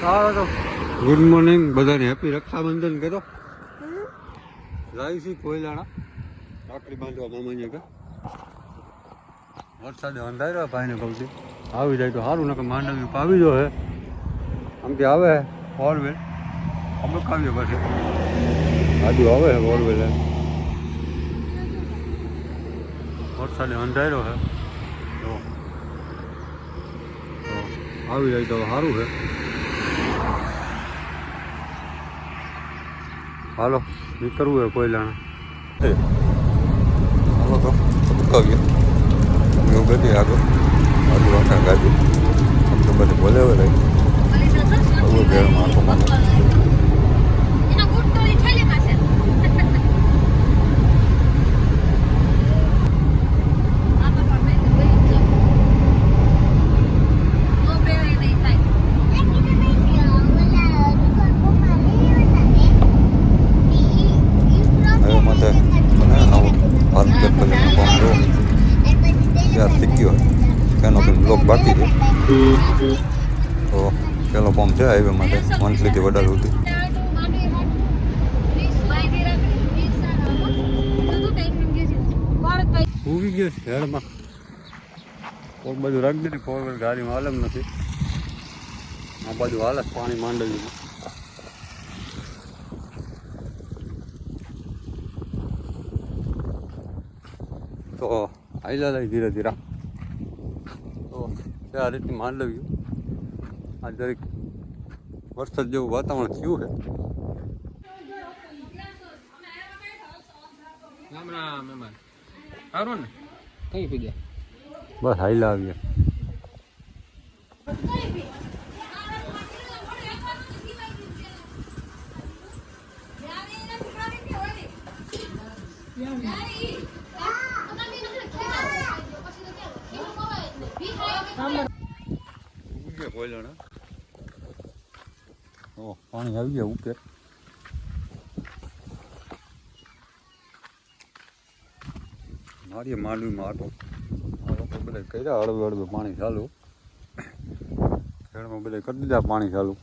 સારો તો. Good morning બધાને હેપી રક્ષાબંધન કરો લાવી કોયલાણા રાખડી બાંધવા મામાને કે વરસાદે અંધાર્યો ભાઈને કહું છું આવી જાય તો સારું નકર માંડવી પાવી જો હે. આમ કે આવે ફોરવેલ અમે ખાવીએ પછી. આજુ આવે હે ફોરવેલ વરસાદે અંધાર્યો હે. તો તો આવી જાય તો સારું છે હાલો નીકળવું હોય કોઈ લાણા હાલો તો ઉકાવીએ. એવું બધી આગળ. આજુ આખા ગાડી તમને તો બધે બોલાવે રહી. બહુ ભેળમાં આખો માનો એના બૂટ તો ઈ થેલીમાં છે આ બાપા મેં તો બોલી જ નો પહેરાય નહીં થાય હવે માથે મને નવો ભારત પેટ્રોલિયમનો પંપ રહ્યો ત્યાં શીખ્યો એનો કંઈક બ્લોક બાકી છે. તો પેલો પંપ છે હાઈવે માટે મંથલીથી વધારે સુધી. ઉગી ગયો શહેરમાં કોક બાજુ રાખી દીધી ફોર વ્હીલ ગાડીમાં હાલમ નથી. આ બાજુ હાલે પાણી માંડવીમાં. તો આયલા લઈ ધીરે ધીરે. તો આ રીતની માંડવ્યું આ દરેક વરસાદ જેવું વાતાવરણ થયું છે. રામ રામ મહેમાન સારું ને? કઈ પી ગયા બસ હાઈલા આવીએ ઓ, પાણી આવી ગયા ઉપર મારી માંડવીમાં આટો. આ લોકો કર્યા, હળવે હળવે પાણી ચાલુ. ખેડમાં બધા કરી દીધા પાણી ચાલુ.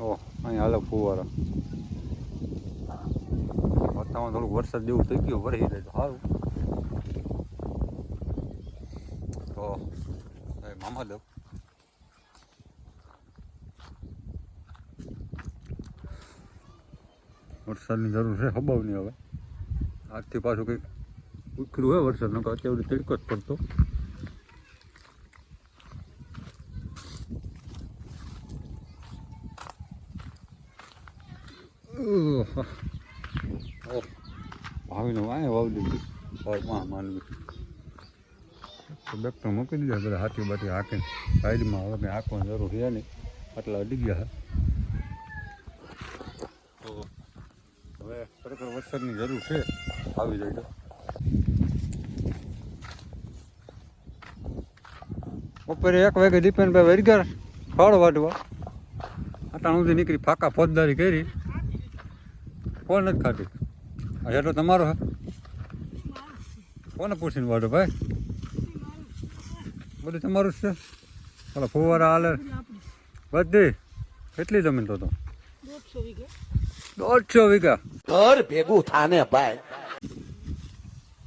ઓ, અહીં હાલે ફુવારા. વાતાવરણ થોડુંક વરસાદ જેવું થઈ ગયું વરસી જાય તો સારું. તો મામા વરસાદની જરૂર છે હબાવની હવે આજથી પાછું કંઈક ઉખડું હોય વરસાદ નકર અત્યારે તડકો જ પડતો ભાવીને વાય વાવી દીધી મા માનવી તો બેગ તો મૂકી દીધા બધા હાથી બાથી હાકીને સાઈડમાં હવે કંઈ હાંકવાની જરૂર છે નહીં. આટલા અડી ગયા તો હવે ખરેખર વરસાદની જરૂર છે. આવી જાય તો. બપોરે એક વાગે દીપેનભાઈ વરગર ફળ વાટવા. અટાણ સુધી નીકળી ફાકા ફોજદારી કરી. કોણ નથી ખાતી હેઠો તમારો કોને પૂછીને વાટો ભાઈ? બધું તમારું જ છે? ચાલો ફુવારા હાલે. બધી? કેટલી જમીન તો તો? દોઢસો વીઘા. ઘર ભેગું થાને ભાઈ.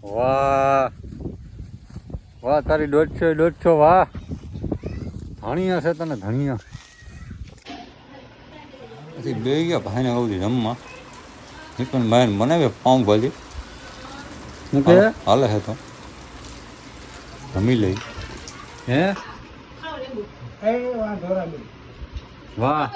વાહ. વાહ તારી દોઢસો દોઢસો વાહ. ધણિયા છે તને ધણિયા. પછી બે ગયા ભાઈને આવું જમવા. નીકળ ભાઈને બનાવે પાઉં ભાજી. હાલે છે તો. જમી લઈ. હે? વાહ.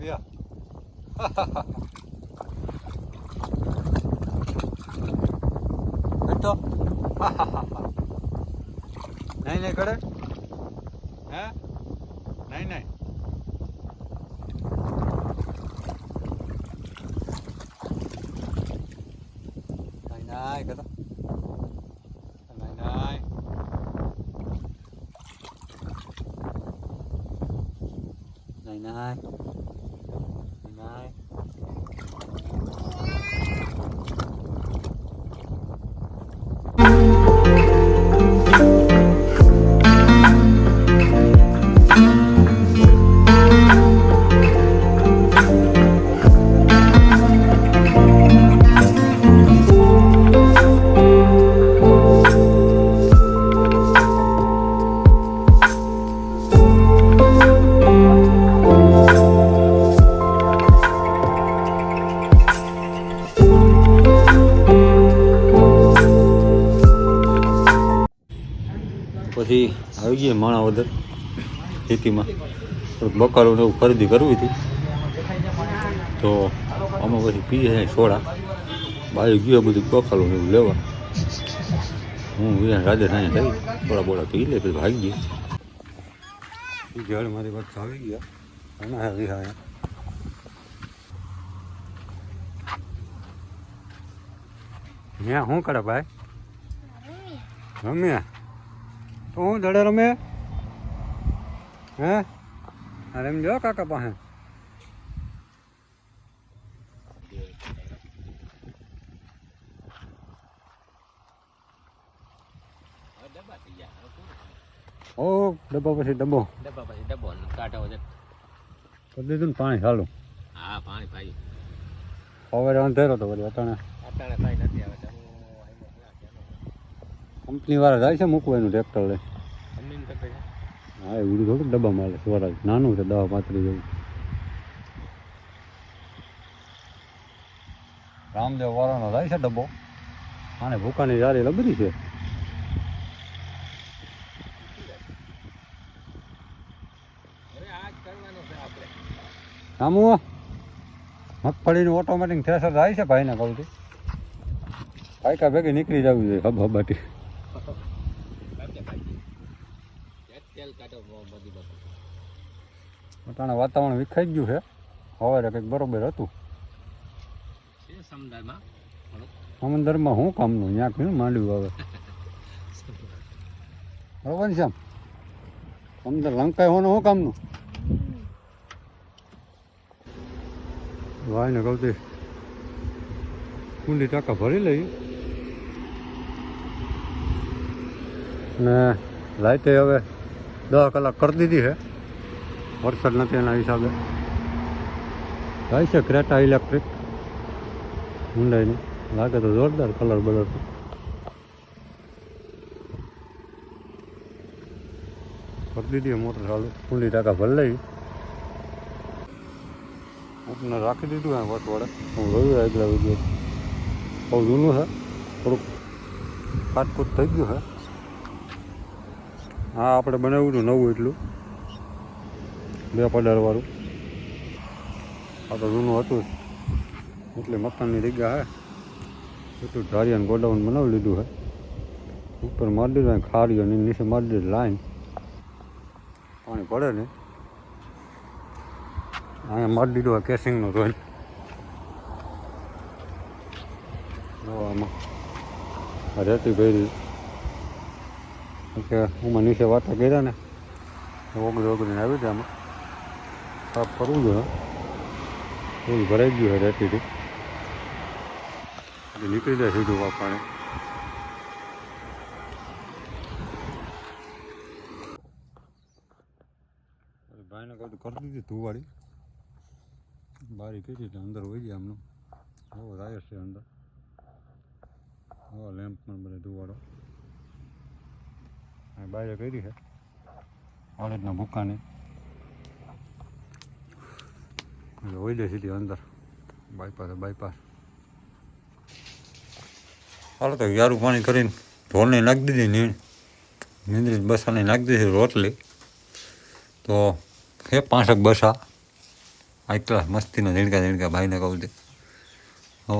Yeah. બેટો નહીં નહીં કરે હે? નહીં નહીં. નહીં નહીં કરો નહીં નહીં નહીં નહીં નહીં ગયા માણાવદર ખેતીમાં. થોડુંક બકાલું ને એવું ખરીદી કરવી હતી. તો અમે પછી પીએ છે સોડા. બાજુ ગયો બધું બકાલું ને એવું લેવા. હું વિયા રાજસ્થાને થઈ થોડા બોડા પી લે પછી ભાગી ગયા. જળ મારી વાત આવી ગયા. અને હા. મેં ત્યાં શું કરે ભાઈ? રમ્યા? હું દડે રમે? હે? અરે જો કાકા પાસે. ઓ ડબ્બા પછી ડબ્બો. ડબ્બા પછી ડબ્બો કાંઠો છે કરી દીધું ને પાણી ચાલુ હા પાણી પાઈ. હવે અંધેરો તો વળી અટાણે. અટાણે કાંઈ નથી આવે. કંપની વાળા જાય છે મૂકવા એનું ટ્રેક્ટર લઈ. હા એ ઉડી થોડું ડબ્બા માલે સ્વરાજ. નાનું છે દવા પાથરી જેવું. રામદેવ વાળાનો જાય છે ડબ્બો. આને ભૂકાની જારી લબરી છે. રામુ મગફળીનું ઓટોમેટિક થ્રેસર જાય છે ભાઈને કહું છું પાયકા ભેગી નીકળી જવી જોઈએ હબ હબાટી કાઢે કાઢી તેલ કાઢો બહુ બધી બધું અટાણે વાતાવરણ વિખાઈ ગયું છે. સવારે કંઈક બરોબર હતું. સમંદરમાં શું કામનું? ત્યાં કયું માંડ્યું આવે બરોબર છે આમ સમંદર લંકાય હોનું શું કામનું? ભાઈ ને તે કુંડી ટાંકા ભરી લઈ. ને લાઈટે હવે દસ કલાક કરી દીધી છે. વરસાદ નથી એના હિસાબે. થાય છે ક્રેટા ઇલેક્ટ્રિક ઊંડાઈની. લાગે તો જોરદાર કલર બલર કરી દીધી મોટર ચાલુ. કુંડી ટાંકા ભલે લઈ આપણે રાખી દીધું આ વટ વડે. હું જોયું આગલા વીડિયો બહુ જૂનું છે. થોડુંક કાટકૂટ થઈ ગયું છે. હા, આપણે બનાવ્યું હતું, નવું એટલું. બે પડારવાળું આ તો જૂનું હતું એટલે મકાનની જગ્યા હે. એટલું ધારિયાને ગોડાઉન બનાવી લીધું હે. ઉપર મારી દીધું ખારીઓ ને નીચે મારી દીધી લાઈન. પાણી પડે ને. અહીંયા મારી દીધું આ કેસિંગનો જો આમાં રેતી ભરી. કે હું નીચે વાત કર્યા ને ઓગળી ઓગળીને આવી જાય આમાં સાફ કરવું જોઈએ. ફૂલ ભરાઈ ગયું હોય રેતીથી. નીકળી જાય સીધું આ પાણી અરે ભાઈને કહું કરી દીધી ધુવાડી બારી કરી એટલે અંદર હોય ગયા આમનું? બહુ રાયસ છે અંદર. હા લેમ્પ પણ બધે ધુવાડો આ કરી છે. કોલેજના ભૂકાને. હોય જાય સીધી અંદર. બાયપાસ બાયપાસ હાલો તો યારું પાણી કરીને ઢોલને નાખી દીધી નીણ નીંદરી બસાને નાખી દીધી રોટલી. તો હે પાંસઠ બસા. આ ક્લાસ મસ્તીનો ઝીણકા ઝીણકા ભાઈને કહું તે હો,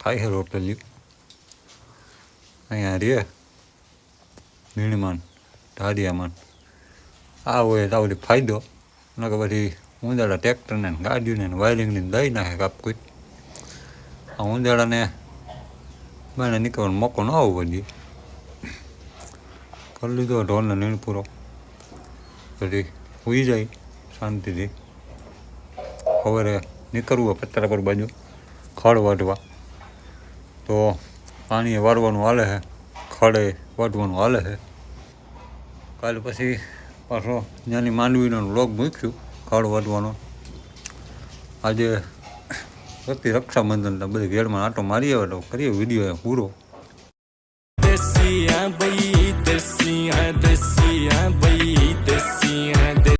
થાય છે રોટલી. અહીંયા રે નીણમાન ઢારિયામાન આ હોય તો આવડી ફાયદો. નકર પછી ઉંદાડા ટ્રેક્ટરને ગાડીને વાયરિંગને દઈ નાખે કાપકુઈ આ ઉંદાડાને મને નીકળવાનો મોકો ન આવવો જોઈએ. કરી લીધો ઢોલને નીણ પૂરો પછી ઉઈ જાય શાંતિથી. સવારે નીકળવું પત્રા પર બાજુ, ખડ વાઢવા. તો પાણીએ વાળવાનું હાલે છે, ખડે વાઢવાનું હાલે છે. કાલે પછી પાછો ત્યાંની માંડવીનો લોગ મૂક્યું, ખડ વાટવાનો. આજે રક્ષાબંધન બધી ઘેરમાં આટો મારી આવે તો કરીએ વીડિયો પૂરો.